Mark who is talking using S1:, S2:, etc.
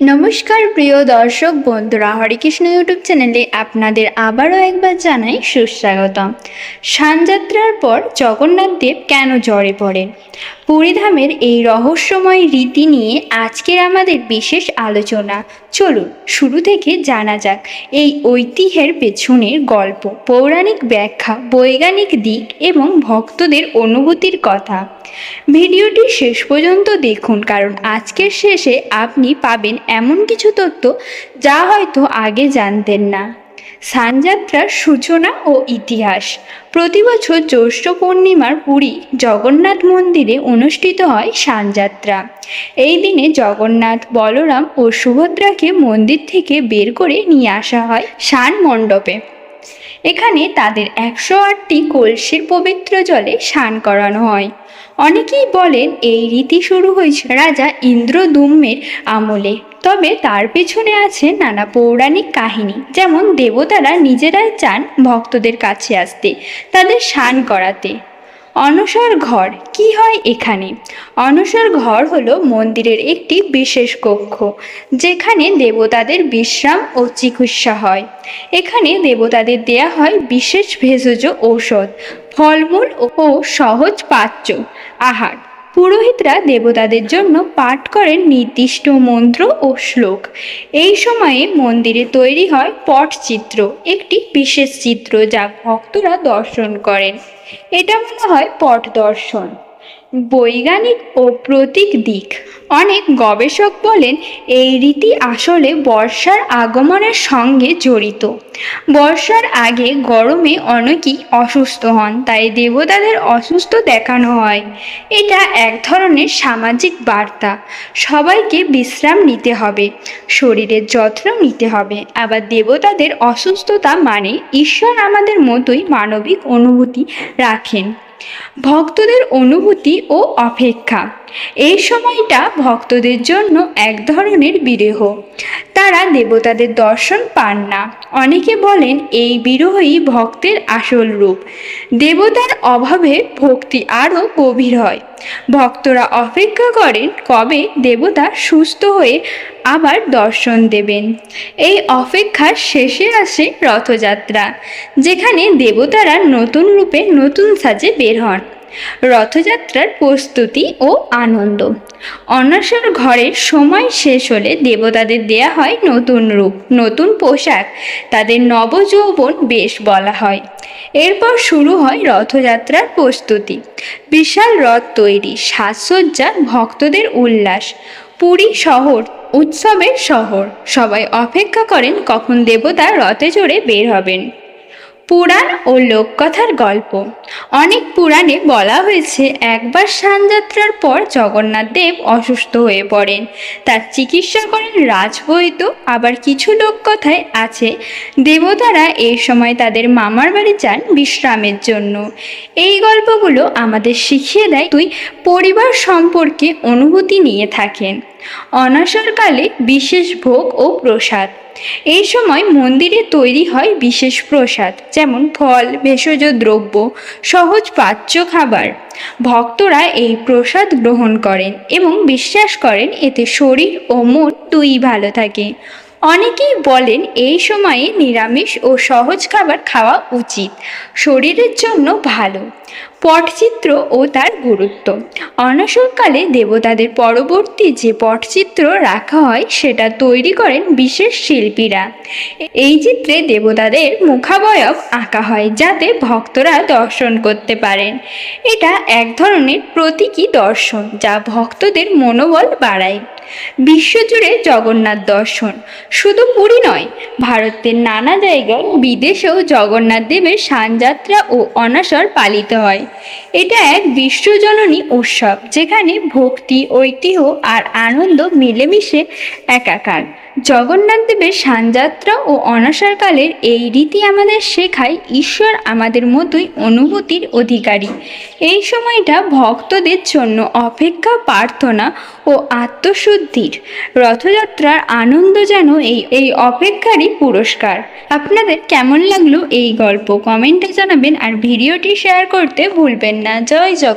S1: নমস্কার, প্রিয় দর্শক বন্ধুরা হরিকৃষ্ণ ইউটিউব চ্যানেলে আপনাদের আবারও একবার জানাই সুস্বাগতম। সানযাত্রার পর জগন্নাথ দেব কেন জ্বরে পড়েন? পুরীধামের এই রহস্যময় রীতি নিয়ে আজকের আমাদের বিশেষ আলোচনা। চলুন, শুরু থেকে জানা যাক এই ঐতিহ্যের পেছনের গল্প, পৌরাণিক ব্যাখ্যা, বৈজ্ঞানিক দিক এবং ভক্তদের অনুভূতির কথা। ভিডিওটি শেষ পর্যন্ত দেখুন, কারণ আজকের শেষে আপনি পাবেন এমন কিছু তথ্য যা হয়তো আগে জানতেন না। সানযাত্রার সূচনা ও ইতিহাস। প্রতি বছর জ্যৈষ্ঠ পূর্ণিমার পুরী জগন্নাথ মন্দিরে অনুষ্ঠিত হয় সানযাত্রা। এই দিনে জগন্নাথ, বলরাম ও সুভদ্রাকে মন্দির থেকে বের করে নিয়ে আসা হয় সান মণ্ডপে। এখানে তাদের একশো আটটি কলসির পবিত্র জলে স্নান করানো হয়। অনেকেই বলেন এই রীতি শুরু হয়েছে রাজা ইন্দ্রদুম্নের আমলে। তবে তার পেছনে আছে নানা পৌরাণিক কাহিনী, যেমন দেবতারা নিজেরাই চান ভক্তদের কাছে আসতে, তাদের স্নান করাতে। অনসর ঘর, কি হয় এখানে? অনসর ঘর হলো মন্দিরের একটি বিশেষ কক্ষ, যেখানে দেবতাদের বিশ্রাম ও চিকিৎসা হয়। এখানে দেবতাদের দেয়া হয় বিশেষ ভেষজ ঔষধ, ফলমূল ও সহজ পাচ্য আহার। পুরোহিতরা দেবতাদের জন্য পাঠ করেন নির্দিষ্ট মন্ত্র ও শ্লোক। এই সময়ে মন্দিরে তৈরি হয় পটচিত্র একটি বিশেষ চিত্র যা ভক্তরা দর্শন করেন। এটা মনে হয় পট দর্শন। বৈজ্ঞানিক ও প্রতীক দিক। অনেক গবেষক বলেন, এই রীতি আসলে বর্ষার আগমনের সঙ্গে জড়িত। বর্ষার আগে গরমে অনেকেই অসুস্থ হন, তাই দেবতাদের অসুস্থ দেখানো হয়। এটা এক ধরনের সামাজিক বার্তা। সবাইকে বিশ্রাম নিতে হবে, শরীরের যত্ন নিতে হবে। আবার দেবতাদের অসুস্থতা মানে ঈশ্বর আমাদের মতোই মানবিক অনুভূতি রাখেন। ভক্তদের অনুভূতি ও অপেক্ষা। এই সময়টা ভক্তদের জন্য এক ধরনের বিরহ তারা দেবতাদের দর্শন পান না। অনেকে বলেন এই বিরহই ভক্তের আসল রূপ। দেবতার অভাবে ভক্তি আরও গভীর হয়। ভক্তরা অপেক্ষা করেন কবে দেবতা সুস্থ হয়ে আবার দর্শন দেবেন। এই অপেক্ষার শেষে আসে রথযাত্রা, যেখানে দেবতারা নতুন রূপে নতুন সাজে বের হন। রথযাত্রার প্রস্তুতি ও আনন্দ। অনসর ঘরের সময় শেষ হলে দেবতাদের দেয়া হয় নতুন রূপ, নতুন পোশাক। তাদের নবযৌবন বেশ বলা হয়। এরপর শুরু হয় রথযাত্রার প্রস্তুতি। বিশাল রথ তৈরি, সাজসজ্জা, ভক্তদের উল্লাস। পুরী শহর, উৎসবের শহর। সবাই অপেক্ষা করেন কখন দেবতা রথে চড়ে বের হবেন। পুরাণ ও লোককথার গল্প। অনেক পুরাণে বলা হয়েছে, একবার সানযাত্রার পর জগন্নাথ দেব অসুস্থ হয়ে পড়েন। তার চিকিৎসা করেন রাজবৈদ্য। আবার কিছু লোককথায় আছে, দেবতারা এই সময় তাদের মামার বাড়ি যান বিশ্রামের জন্য। এই গল্পগুলো আমাদের শিখিয়ে দেয় তুই পরিবার সম্পর্কে অনুভূতি নিয়ে থাকেন। অনসরকালে বিশেষ ভোগ ও প্রসাদ। এই সময় মন্দিরে তৈরি হয় বিশেষ প্রসাদ, যেমন ফল, ভেষজ দ্রব্য, সহজ পাচ্য খাবার। ভক্তরা এই প্রসাদ গ্রহণ করেন এবং বিশ্বাস করেন এতে শরীর ও মন দুই ভালো থাকে। অনেকেই বলেন এই সময়ে নিরামিষ ও সহজ খাবার খাওয়া উচিত, শরীরের জন্য ভালো। পটচিত্র ও তার গুরুত্ব। অনসরকালে দেবতাদের পরবর্তী যে পটচিত্র রাখা হয়, সেটা তৈরি করেন বিশেষ শিল্পীরা। এই চিত্রে দেবতাদের মুখাবয়ব আঁকা হয়, যাতে ভক্তরা দর্শন করতে পারেন। এটা এক ধরনের প্রতীকী দর্শন, যা ভক্তদের মনোবল বাড়ায়। বিশ্বজুড়ে জগন্নাথ দর্শন। শুধু পুরী নয়, ভারতের নানা জায়গায় বিদেশেও জগন্নাথ দেবের সানযাত্রা ও অনাসর পালিত হয়। এটা এক বিশ্বজননী উৎসব, যেখানে ভক্তি, ঐতিহ্য আর আনন্দ মিলেমিশে একাকার। জগন্নাথ দেবের সানযাত্রা ও অনসারকালের এই রীতি আমাদের শেখায় ঈশ্বর আমাদের মতোই অনুভূতির অধিকারী। এই সময়টা ভক্তদের জন্য অপেক্ষা, প্রার্থনা ও আত্মশুদ্ধির রথযাত্রার আনন্দ যেন এই এই অপেক্ষারই পুরস্কার। আপনাদের কেমন লাগল এই গল্প? কমেন্টে জানাবেন আর ভিডিওটি শেয়ার করতে ভুলবেন না। জয় জগন্নাথ।